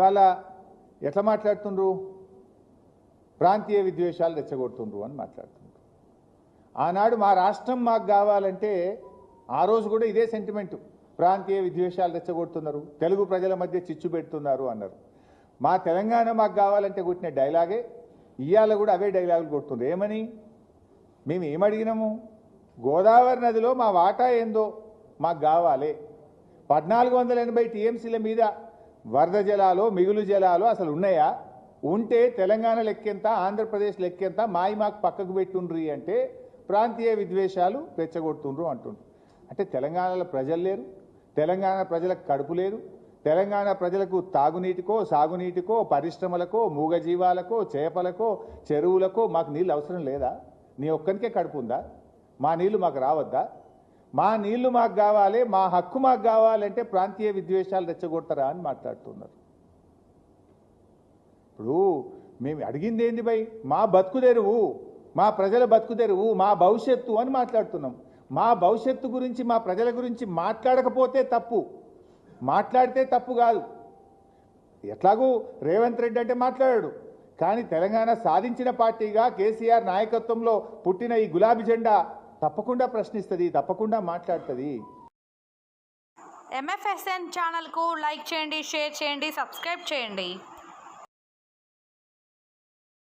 ఇవాళ ఎట్లా మాట్లాడుతుండ్రు? ప్రాంతీయ విద్వేషాలు రెచ్చగొడుతుండ్రు అని మాట్లాడుతుండ్రు. ఆనాడు మా రాష్ట్రం మాకు కావాలంటే ఆ రోజు కూడా ఇదే సెంటిమెంట్ ప్రాంతీయ విద్వేషాలు రెచ్చగొడుతున్నారు. తెలుగు ప్రజల మధ్య చిచ్చు పెడుతున్నారు అన్నారు. మా తెలంగాణ మాకు కావాలంటే కొట్టిన డైలాగే ఇవాళ కూడా అవే డైలాగులు కొడుతుంది ఏమని? మేము ఏమడిగినాము? గోదావరి నదిలో మా వాటా ఏందో మాకు కావాలి. పద్నాలుగు వందల ఎనభై టీఎంసీల మీద వరద జలాలు మిగులు జలాలు అసలు ఉన్నాయా? ఉంటే తెలంగాణ లెక్కెంత ఆంధ్రప్రదేశ్ లెక్కెంత మాయి మాకు పక్కకు పెట్టుండ్రి అంటే ప్రాంతీయ విద్వేషాలు రెచ్చగొడుతుండ్రు అంటుండ్రు. అంటే తెలంగాణలో ప్రజలు లేరు తెలంగాణ ప్రజలకు కడుపు లేదు తెలంగాణ ప్రజలకు తాగునీటికో సాగునీటికో పరిశ్రమలకో మూగజీవాలకో చేపలకో చెరువులకో మాకు నీళ్ళు అవసరం లేదా? నీ ఒక్కరికే కడుపు ఉందా? మా నీళ్ళు మాకు రావద్దా? మా నీళ్ళు మాకు కావాలి మా హక్కు మాకు కావాలంటే ప్రాంతీయ విద్వేషాలు రెచ్చగొడతారా అని మాట్లాడుతున్నారు. ఇప్పుడు మేము అడిగింది ఏంది భయ్ మా బతుకుదెరువు మా ప్రజల బతుకుదెరువు మా భవిష్యత్తు అని మాట్లాడుతున్నాం. మా భవిష్యత్తు గురించి మా ప్రజల గురించి మాట్లాడకపోతే తప్పు. మాట్లాడితే తప్పు కాదు. ఎట్లాగూ రేవంత్ రెడ్డి అంటే మాట్లాడాడు. కానీ తెలంగాణ సాధించిన పార్టీగా కేసీఆర్ నాయకత్వంలో పుట్టిన ఈ గులాబీ జెండా తప్పకుండా ప్రశ్నిస్తుంది తప్పకుండా మాట్లాడుతుంది. ఎంఎఫ్ఎస్ఎన్ ఛానల్కు లైక్ చేయండి షేర్ చేయండి సబ్స్క్రైబ్ చేయండి.